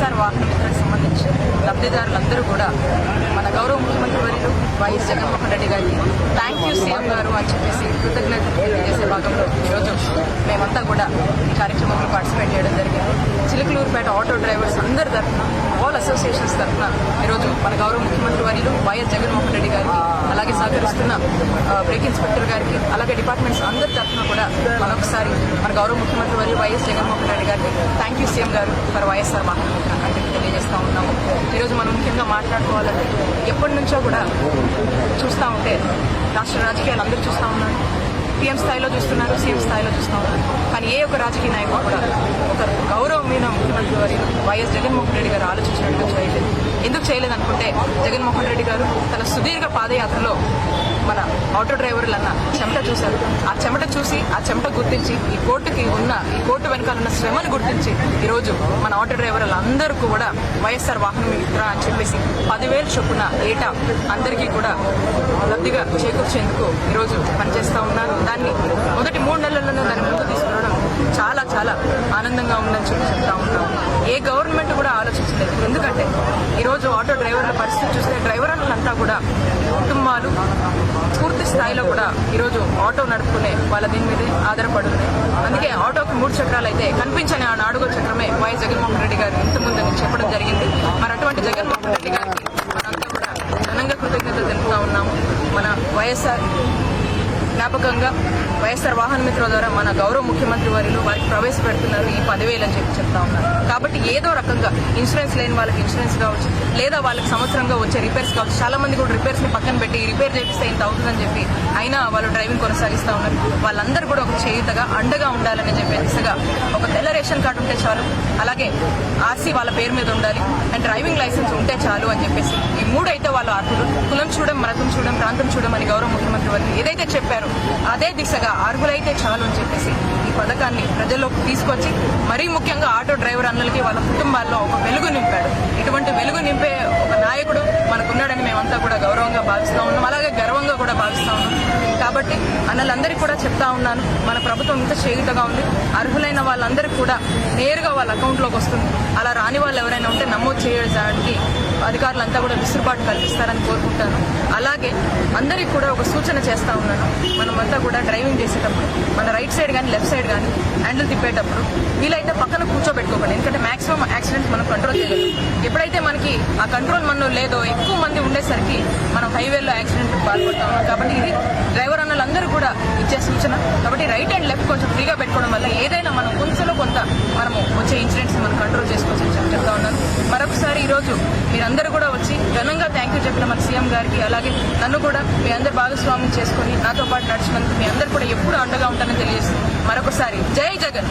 వైఎస్ఆర్ వాహన మిత్రకు సంబంధించి లబ్ధిదారులందరూ కూడా మన గౌరవ ముఖ్యమంత్రి వర్యులు వైఎస్ జగన్మోహన్ రెడ్డి గారికి థ్యాంక్ యూ సీఎం గారు అని చెప్పేసి కృతజ్ఞతలు తెలియజేసే భాగంలో ఈరోజు మేమంతా కూడా ఈ కార్యక్రమంలో పార్టిసిపేట్ చేయడం జరిగింది. చిలుకలూరుపేట ఆటో డ్రైవర్స్ అందరి తరఫున ఆల్ అసోసియేషన్స్ తరఫున ఈరోజు మన గౌరవ ముఖ్యమంత్రి వర్యులు వైఎస్ జగన్మోహన్ రెడ్డి గారికి అలాగే సహకరిస్తున్న బ్రేక్ ఇన్స్పెక్టర్ గారికి అలాగే డిపార్ట్మెంట్స్ అందరి తరఫున కూడా మరొకసారి మన గౌరవ ముఖ్యమంత్రి వర్యులు వైఎస్ జగన్మోహన్ రెడ్డి గారికి థ్యాంక్ యూ సీఎం గారు ఫర్ వైఎస్ఆర్ వాహన చేస్తూ ఉన్నాము. ఈరోజు మనం ముఖ్యంగా మాట్లాడుకోవాలని ఎప్పటి నుంచో కూడా చూస్తూ ఉంటే రాష్ట్ర రాజకీయాలు అందరూ చూస్తూ ఉన్నారు. పీఎం స్థాయిలో చూస్తున్నారు సీఎం స్థాయిలో చూస్తూ ఉన్నారు. కానీ ఏ ఒక్క రాజకీయ నాయకుడు కూడా ఒక గౌరవమైన ముఖ్యమంత్రి గారి వైఎస్ జగన్మోహన్ రెడ్డి గారు ఆలోచించినట్టుగా చేయలేదు. ఎందుకు చేయలేదు అనుకుంటే జగన్మోహన్ రెడ్డి గారు తన సుదీర్ఘ పాదయాత్రలో మన ఆటో డ్రైవర్లన్న చెమట చూశారు. ఆ చెమట చూసి ఆ చెమట గుర్తించి ఈ కోర్టుకి ఉన్న ఈ కోర్టు వెనకాల ఉన్న శ్రమను గుర్తించి ఈరోజు మన ఆటో డ్రైవర్లు అందరూ కూడా వైఎస్ఆర్ వాహనం మిత్ర అని చెప్పేసి పదివేలు చొప్పున ఏటా అందరికీ కూడా లబ్ధిగా చేకూర్చేందుకు ఈరోజు పనిచేస్తా ఉన్నారు. దాన్ని మొదటి మూడు నెలల్లోనే దాన్ని ముందు తీసుకురావడం చాలా చాలా ఆనందంగా ఉందని చెప్పి చెప్తా ఉన్నాం. ఏ గవర్నమెంట్ కూడా ఆలోచించలేదు. ఎందుకంటే ఈరోజు ఆటో డ్రైవర్ల పరిస్థితి చూస్తే డ్రైవర్లంతా కూడా కుటుంబాలు పూర్తి స్థాయిలో కూడా ఈరోజు ఆటో నడుపుకునే వాళ్ళ దీని మీదే ఆధారపడి ఉన్నాయి అందుకే ఆటోకి మూడు చక్రాలు అయితే కనిపించని ఆ నాడుగో చక్రమే వైఎస్ జగన్మోహన్ రెడ్డి గారు ఇంత ముందు చెప్పడం జరిగింది. మరి అటువంటి జగన్మోహన్ రెడ్డి గారికి మనంతా కూడా ఘనంగా కృతజ్ఞత తెలుపుతా ఉన్నాము. మన వైఎస్ఆర్ జ్ఞాపకంగా వైఎస్ఆర్ వాహన మిత్ర ద్వారా మన గౌరవ ముఖ్యమంత్రి వారిలో వారికి ప్రవేశపెడుతున్నారు ఈ పదివేలు అని చెప్పి చెప్తా ఉన్నారు. కాబట్టి ఏదో రకంగా ఇన్సూరెన్స్ లేని వాళ్ళకి ఇన్సూరెన్స్ కావచ్చు లేదా వాళ్ళకి సంవత్సరంగా వచ్చే రిపేర్స్ కావచ్చు చాలా మంది కూడా రిపేర్స్ని పక్కన పెట్టి రిపేర్ చేపిస్తే ఇంత అవుతుందని చెప్పి అయినా వాళ్ళు డ్రైవింగ్ కొనసాగిస్తా ఉన్నారు. వాళ్ళందరూ కూడా ఒక చేయుతగా అండగా ఉండాలని చెప్పే దిశగా ఒక తెల్ల రేషన్ కార్డు ఉంటే చాలు అలాగే ఆర్సీ వాళ్ళ పేరు మీద ఉండాలి అండ్ డ్రైవింగ్ లైసెన్స్ ఉంటే చాలు అని చెప్పేసి మూడు అయితే వాళ్ళు అర్హులు కులం చూడడం మరకం చూడడం ప్రాంతం చూడడం అని గౌరవ ముఖ్యమంత్రి వారిని ఏదైతే చెప్పారో అదే దిశగా అర్హులైతే చాలు అని చెప్పేసి ఈ పథకాన్ని ప్రజల్లోకి తీసుకొచ్చి మరీ ముఖ్యంగా ఆటో డ్రైవర్ అన్నలకి వాళ్ళ కుటుంబాల్లో ఒక వెలుగు నింపాడు. ఇటువంటి వెలుగు నింపే ఒక నాయకుడు మనకున్నాడని మేమంతా కూడా గౌరవంగా భావిస్తూ ఉన్నాం. అలాగే గర్వంగా కూడా భావిస్తూ ఉన్నాం. కాబట్టి అన్నలందరికీ కూడా చెప్తా ఉన్నాను మన ప్రభుత్వం ఇంత చేయుతగా ఉంది అర్హులైన వాళ్ళందరికీ కూడా నేరుగా వాళ్ళ అకౌంట్లోకి వస్తుంది. అలా రాని వాళ్ళు ఎవరైనా ఉంటే నమోదు చేయడానికి అధికారులంతా కూడా విసులుబాటు కల్పిస్తారని కోరుకుంటాను. అలాగే అందరికీ కూడా ఒక సూచన చేస్తా ఉన్నాను. మనమంతా కూడా డ్రైవింగ్ చేసేటప్పుడు మన రైట్ సైడ్ కానీ లెఫ్ట్ సైడ్ కానీ హ్యాండిల్ తిప్పేటప్పుడు వీలైతే పక్కన కూర్చోబెట్టుకోకండి. ఎందుకంటే మాక్సిమం యాక్సిడెంట్స్ మనం కంట్రోల్ చేయలేదు ఎప్పుడైతే మనకి ఆ కంట్రోల్ మనలో లేదో ఎక్కువ మంది ఉండేసరికి మనం హైవేలో యాక్సిడెంట్ పాల్పడతా. కాబట్టి ఇది డ్రైవర్ అందరూ కూడా ఇచ్చే సూచన. కాబట్టి రైట్ అండ్ లెఫ్ట్ కొంచెం ఫ్రీగా పెట్టుకోవడం వల్ల ఏదైనా మనం కొంచెంలో కొంత మనము వచ్చే ఇన్సిడెంట్స్ మనం కంట్రోల్ చేసుకోవచ్చు అని చెప్తా ఉన్నాను. మరొకసారి ఈ రోజు మీరందరూ కూడా వచ్చి ఘనంగా థ్యాంక్ యూ చెప్పిన మన సీఎం గారికి అలాగే నన్ను కూడా మీ అందరు భాగస్వామ్యం చేసుకుని నాతో పాటు నడిచినందుకు మీ అందరు కూడా ఎప్పుడు అండగా ఉంటానని తెలియజేస్తుంది మరొకసారి జై జగన్!